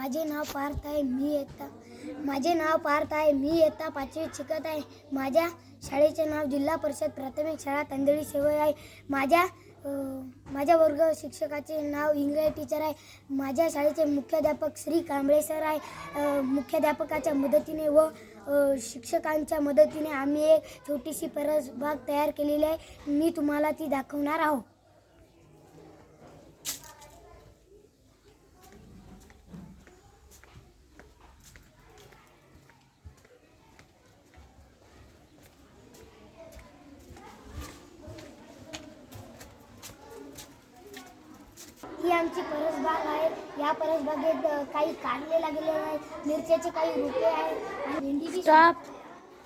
माझे नाव पार्थ आहे मी येता. माझे नाव पार्थ आहे मी येता पाचवीत शिकत आहे. माझ्या शाळेचे नाव जिल्हा परिषद प्राथमिक शाळा तांदळी सेवा आहे. माझ्या माझ्या वर्ग शिक्षकाचे नाव इंग्रजी टीचर आहे. माझ्या शाळेचे मुख्याध्यापक श्री कांबळे सर आहे. मुख्याध्यापकाच्या मदतीने व शिक्षकांच्या मदतीने आम्ही एक छोटीशी परसबाग तयार केलेली आहे. मी तुम्हाला ती दाखवणार आहोत ही आमची परसबाग आहे. या परसबागेत काही काढले लागलेले आहे मिरच्याचे काही रोपे आहेत आणि भेंडीची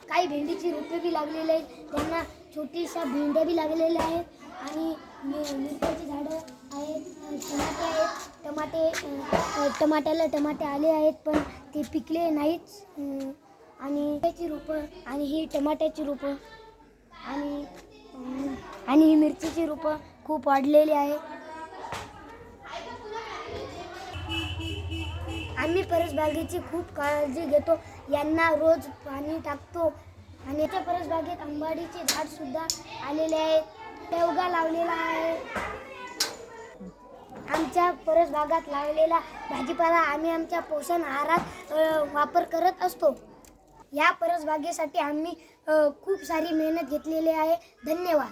काही भेंडीची रोपे बी लागलेले आहेत. त्यांना छोटीशा भेंड्या बी लागलेल्या आहेत आणि मिरच्याची झाडं आहेत टमाटे आहेत. टमाटे टमाट्याला टमाटे आले आहेत पण ते पिकले नाहीत अ, आणि त्याची रोपं आणि ही टमाट्याची रोपं आणि आणि ही मिरचीची रोपं खूप वाढलेली आहे आम्ही परसबागेची खूप काळजी घेतो. यांना रोज पाणी टाकतो. आणि त्या परसबागेत आंबाडीचे झाड सुद्धा आलेले आहे. शेवगा लावलेला आहे. आमच्या परसबागात लावलेला भाजीपाला आम्ही आमच्या पोषण आहारात वापर करत असतो. या परसबागेसाठी आम्ही खूप सारी मेहनत घेतलेली आहे. धन्यवाद.